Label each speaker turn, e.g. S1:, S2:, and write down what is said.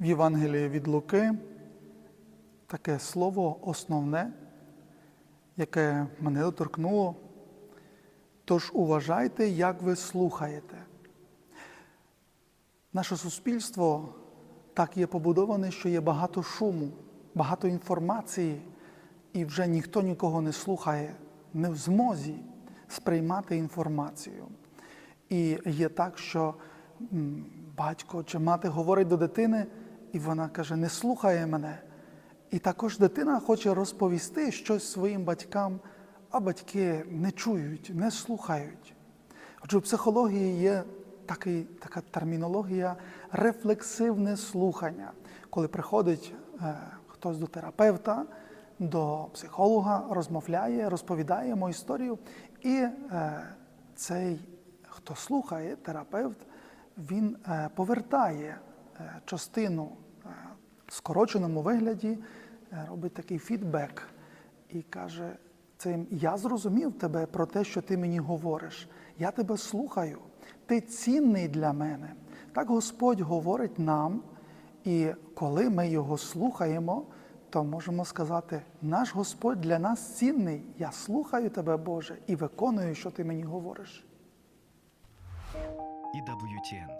S1: в Євангелії від Луки таке слово основне, яке мене доторкнуло. Тож уважайте, як ви слухаєте. Наше суспільство так є побудоване, що є багато шуму, багато інформації, і вже ніхто нікого не слухає, не в змозі сприймати інформацію. І є так, що батько чи мати говорить до дитини, і вона каже: не слухає мене. І також дитина хоче розповісти щось своїм батькам, а батьки не чують, не слухають. Отже, в психології є такий, така термінологія рефлексивне слухання, коли приходить е, хтось до терапевта, до психолога, розмовляє, розповідає йому історію, і е, цей, хто слухає, терапевт, він е, повертає частину е, в скороченому вигляді, е, робить такий фідбек і каже: цим я зрозумів тебе про те, що ти мені говориш. Я тебе слухаю, ти цінний для мене. Так Господь говорить нам, і коли ми його слухаємо, то можемо сказати: наш Господь для нас цінний. Я слухаю тебе, Боже, і виконую, що ти мені говориш.
S2: EWTN